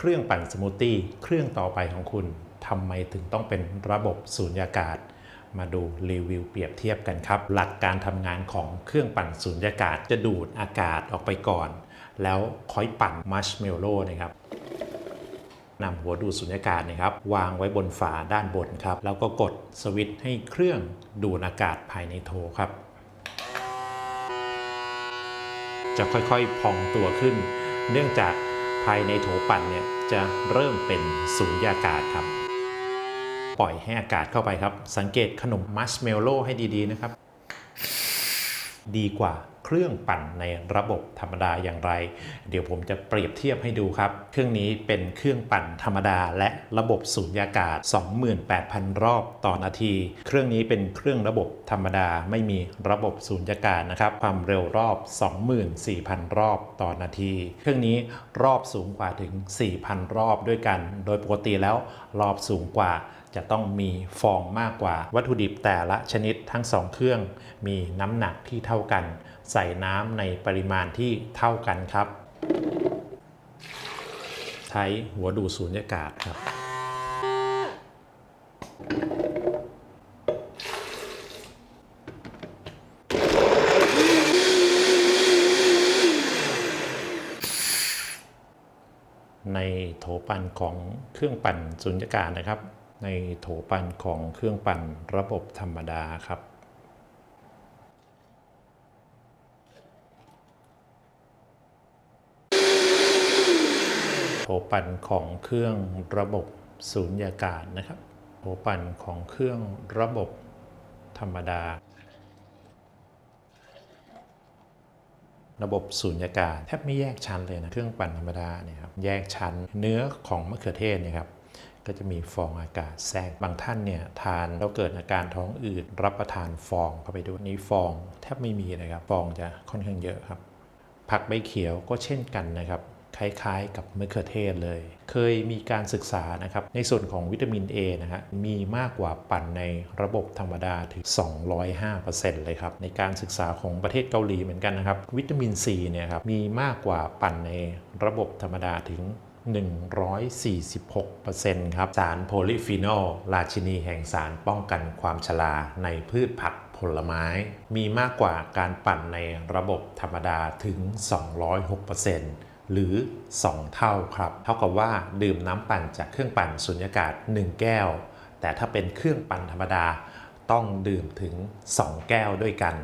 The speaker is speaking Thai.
เครื่องปั่นสมูทตี้เครื่องต่อไปของคุณทำไมถึงต้องเป็นระบบสูญญากาศ มาดูรีวิวเปรียบเทียบกันครับ หลักการทำงานของเครื่องปั่นสูญญากาศจะดูดอากาศออกไปก่อน แล้วค่อยปั่นมัชเมลโล่นะครับนำหัวดูดสุญญากาศนะครับ วางไว้บนฝาด้านบนครับ แล้วก็กดสวิตช์ให้เครื่องดูดอากาศภายในโถครับ จะค่อยๆพองตัวขึ้น เนื่องจาก ภายในโถปั่นเนี่ยจะเริ่มเป็นสุญญากาศครับ ปล่อยให้อากาศเข้าไปครับ สังเกตขนมมัชเมลโล่ให้ดีๆนะครับ ดีกว่าเครื่องปั่นในระบบธรรมดาอย่างไร เดี๋ยวผมจะเปรียบเทียบให้ดูครับ เครื่องนี้เป็นเครื่องปั่นธรรมดาและระบบสูญญากาศ 28,000 รอบต่อนาที เครื่องนี้เป็นเครื่องระบบธรรมดาไม่มีระบบสูญญากาศนะครับ ความเร็วรอบ 24,000 รอบต่อนาที เครื่องนี้รอบสูงกว่าถึง 4,000 รอบด้วยกัน โดยปกติแล้วรอบสูงกว่า จะต้องมีฟองมากกว่า วัตถุดิบแต่ละชนิดทั้งสองเครื่อง มีน้ำหนักที่เท่ากัน ใส่น้ำในปริมาณที่เท่ากันครับ ใช้หัวดูดสูญญากาศครับ ในโถปั่นของเครื่องปั่นสุญญากาศนะครับ ในโถปั่นของเครื่องปั่นระบบธรรมดาครับโถปั่นของเครื่องระบบสูญญากาศนะครับโถปั่นของเครื่องระบบธรรมดา ระบบสูญญากาศแทบไม่แยกชั้นเลยนะเครื่องปั่นธรรมดาเนี่ยครับแยกชั้นเนื้อของมะเขือเทศเนี่ยครับ ก็จะมีฟองอากาศแทรกบางท่านเนี่ยทานแล้วเกิดอาการท้องอืดรับประทานฟองเข้าไปด้วยนี้ฟองแทบไม่มีนะครับฟองจะค่อนข้างเยอะครับ ผักใบเขียวก็เช่นกันนะครับคล้ายๆกับมะเขือเทศเลย เคยมีการศึกษานะครับ ในส่วนของวิตามิน A นะฮะ มีมากกว่าปั่นในระบบธรรมดาถึง 205%เลยครับ ในการศึกษาของประเทศเกาหลีเหมือนกันนะครับ วิตามิน C เนี่ยครับ มีมากกว่าปั่นในระบบธรรมดาถึง 146%ครับ สารโพลิฟีนอล ราชินีแห่งสารป้องกันความชราในพืชผักผลไม้ มีมากกว่าการปั่นในระบบธรรมดาถึง 206%หรือ 2 เท่าครับ เท่ากับว่าดื่มน้ำปั่นจากเครื่องปั่นสุญญากาศ 1 แก้ว แต่ถ้าเป็นเครื่องปั่นธรรมดา ต้องดื่มถึง 2 แก้วด้วยกัน